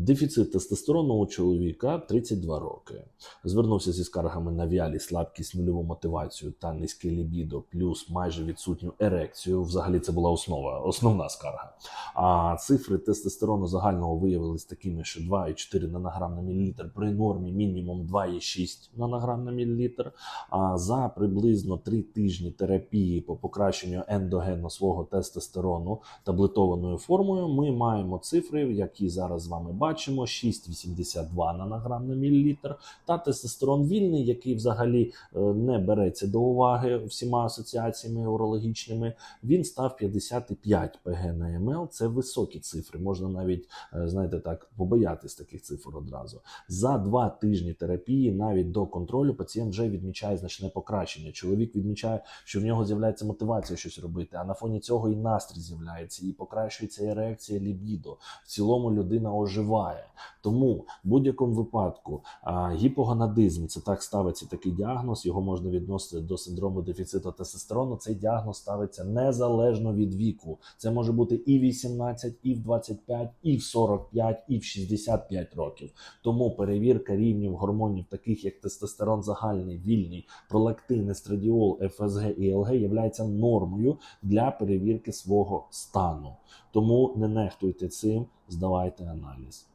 Дефіцит тестостерону у чоловіка 32 роки. Звернувся зі скаргами на вялі, слабкість, нульову мотивацію та низьке лібідо, плюс майже відсутню ерекцію. Взагалі це була основа, основна скарга. А цифри тестостерону загального виявились такими, що 2,4 нанограм на мілілітр при нормі мінімум 2,6 нанограм на мілілітр. А за приблизно 3 тижні терапії по покращенню ендогенно свого тестостерону таблетованою формою ми маємо цифри, які зараз з вами бачимо: 6,82 нанограм на мілілітр, та тестостерон вільний, який взагалі е, не береться до уваги всіма асоціаціями урологічними. Він став 55 ПГ на МЛ. Це високі цифри. Можна навіть е, знаєте так побоятись таких цифр одразу. За два тижні терапії, навіть до контролю, пацієнт вже відмічає значне покращення. Чоловік відмічає, що в нього з'являється мотивація щось робити, а на фоні цього і настрій з'являється, і покращується ерекція лібідо. В цілому людина оживає. wire. Тому в будь-якому випадку гіпогонадизм це так ставиться такий діагноз. Його можна відносити до синдрому дефіциту тестостерону. Цей діагноз ставиться незалежно від віку. Це може бути і 18, і в 25, і в 45, і в 65 років. Тому перевірка рівнів гормонів, таких як тестостерон загальний, вільний, пролактин, естрадіол, ФСГ і ЛГ, являється нормою для перевірки свого стану. Тому не нехтуйте цим, здавайте аналіз.